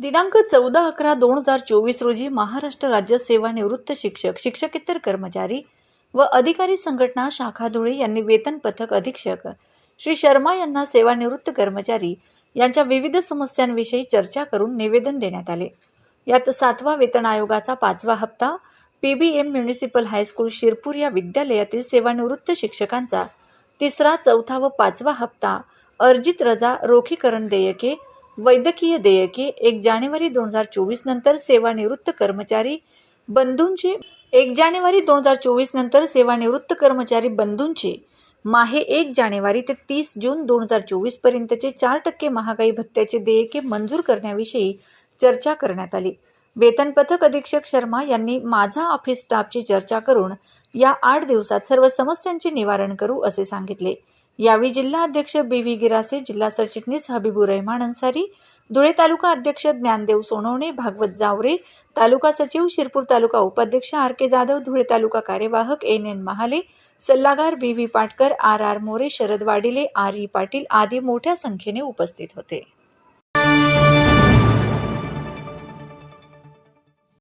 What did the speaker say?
दिनांक चौदा अकरा दोन हजार चोवीस रोजी महाराष्ट्र राज्य सेवानिवृत्त शिक्षक शिक्षकेतर कर्मचारी व अधिकारी संघटना शाखा धुळे यांनी वेतन पथक अधीक्षक श्री शर्मा यांना सेवानिवृत्त कर्मचारी यांच्या विविध समस्यांविषयी चर्चा करून निवेदन देण्यात आले. यात सातवा वेतन आयोगाचा पाचवा हप्ता P B M municipal high school Shirpur या विद्यालयातील सेवानिवृत्त शिक्षकांचा तिसरा चौथा व पाचवा हप्ता अर्जित रजा रोखीकरण देयके वैद्यकीय देयके एक जानेवारी दोन हजार चोवीस नंतर सेवानिवृत्त कर्मचारी बंधूंचे एक जानेवारी दोन हजार चोवीस नंतर सेवानिवृत्त कर्मचारी बंधूंचे माहे एक जानेवारी ते तीस जून दोन हजार चोवीस पर्यंतचे चार टक्के महागाई भत्त्याचे देयके मंजूर करण्याविषयी चर्चा करण्यात आली. वेतन पथक अधीक्षक शर्मा यांनी माझा ऑफिस स्टाफची चर्चा करून या आठ दिवसात सर्व समस्यांचे निवारण करू असे सांगितले. यावेळी जिल्हा अध्यक्ष बी व्ही गिरासे जिल्हा सरचिटणीस हबीबुर रहमान अन्सारी धुळे तालुका अध्यक्ष ज्ञानदेव सोनवणे भागवत जावरे तालुका सचिव शिरपूर तालुका उपाध्यक्ष आर के जाधव धुळे तालुका कार्यवाहक एन एन महाले सल्लागार B V Patkar R R More Sharad Wadile R E Patil आदी मोठ्या संख्येने उपस्थित होते.